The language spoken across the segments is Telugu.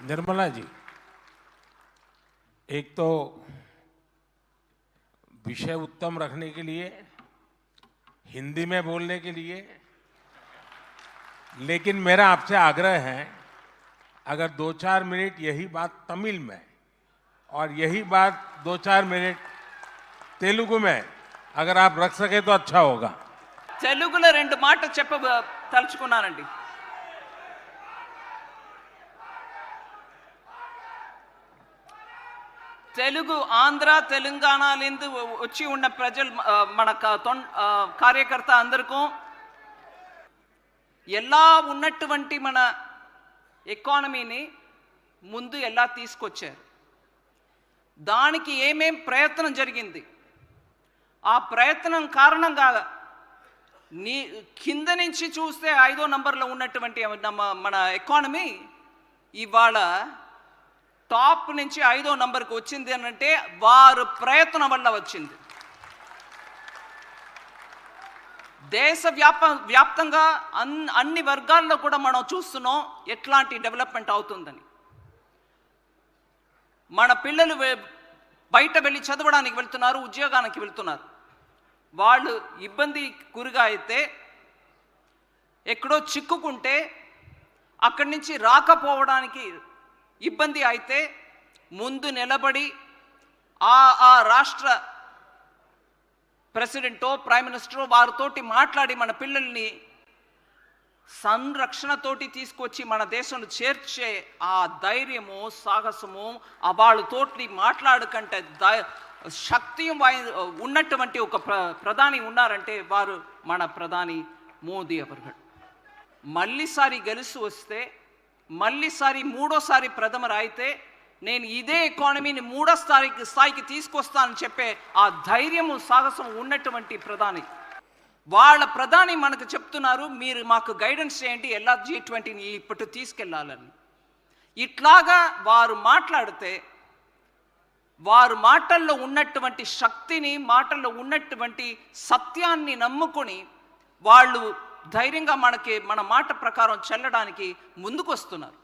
निर्मला जी एक तो विषय उत्तम रखने के लिए हिंदी में बोलने के लिए लेकिन मेरा आपसे आग्रह है अगर दो चार मिनट यही बात तमिल में और यही बात दो चार मिनट तेलुगु में अगर आप रख सके तो अच्छा होगा తెలుగులో రెండు మాటలు చెప్ప తలుచుకున్నానండి తెలుగు ఆంధ్ర తెలంగాణలిందు వచ్చి ఉన్న ప్రజలు మన కార్యకర్త అందరికీ ఎలా ఉన్నటువంటి మన ఎకానమీని ముందు ఎలా తీసుకొచ్చారు? దానికి ఏమేం ప్రయత్నం జరిగింది? ఆ ప్రయత్నం కారణంగా నీ కింద నుంచి చూస్తే ఐదో నంబర్లో ఉన్నటువంటి మన ఎకానమీ ఇవాళ టాప్ నుంచి ఐదో నంబర్కి వచ్చింది అని అంటే వారు ప్రయత్నం వల్ల వచ్చింది. దేశ వ్యాప వ్యాప్తంగా అన్ అన్ని వర్గాల్లో కూడా మనం చూస్తున్నాం ఎట్లాంటి డెవలప్మెంట్ అవుతుందని. మన పిల్లలు బయట వెళ్ళి చదవడానికి వెళ్తున్నారు ఉద్యోగానికి వెళ్తున్నారు. వాళ్ళు ఇబ్బంది గురిగా అయితే ఎక్కడో చిక్కుకుంటే అక్కడి నుంచి రాకపోవడానికి ఇబ్బంది అయితే ముందు నిలబడి ఆ ఆ రాష్ట్ర ప్రెసిడెంటో ప్రైమ్ మినిస్టరో వారితోటి మాట్లాడి మన పిల్లల్ని సంరక్షణతోటి తీసుకొచ్చి మన దేశం చేర్చే ఆ ధైర్యము సాహసము ఆ వాళ్ళతోటి మాట్లాడకంటే శక్తి ఉన్నటువంటి ఒక ప్ర ప్రధాని ఉన్నారంటే వారు మన ప్రధాని మోదీ అవర్గడ్. మళ్ళీసారి గెలుసు వస్తే మళ్ళీసారి మూడోసారి ప్రథమ అయితే నేను ఇదే ఎకానమీని మూడో స్థాయికి స్థాయికి తీసుకొస్తానని చెప్పే ఆ ధైర్యము సాహసం ఉన్నటువంటి ప్రధాని. వాళ్ళ ప్రధాని మనకు చెప్తున్నారు మీరు మాకు గైడెన్స్ చేయండి ఎలా జీ ట్వంటీని ఇప్పుడు తీసుకెళ్ళాలని. ఇట్లాగా వారు మాట్లాడితే వారు మాటల్లో ఉన్నటువంటి శక్తిని మాటల్లో ఉన్నటువంటి సత్యాన్ని నమ్ముకొని వాళ్ళు ధైర్యంగా మనకి మన మాట ప్రకారం చెల్లడానికి ముందుకొస్తున్నారు.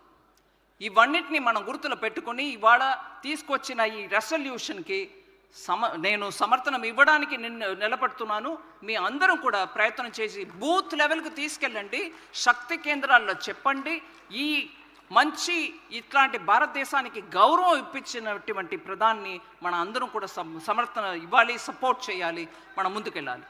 ఇవన్నిటిని మనం గుర్తులో పెట్టుకొని ఇవాళ తీసుకొచ్చిన ఈ రెసల్యూషన్కి సమ నేను సమర్థనం ఇవ్వడానికి నిన్ను నిలబడుతున్నాను. మీ అందరం కూడా ప్రయత్నం చేసి బూత్ లెవెల్కి తీసుకెళ్ళండి. శక్తి కేంద్రాల్లో చెప్పండి. ఈ మంచి ఇట్లాంటి భారతదేశానికి గౌరవం ఇప్పించినటువంటి ప్రధాన్ని మన అందరం కూడా సమ- సమర్థన ఇవ్వాలి సపోర్ట్ చేయాలి మనం ముందుకెళ్ళాలి.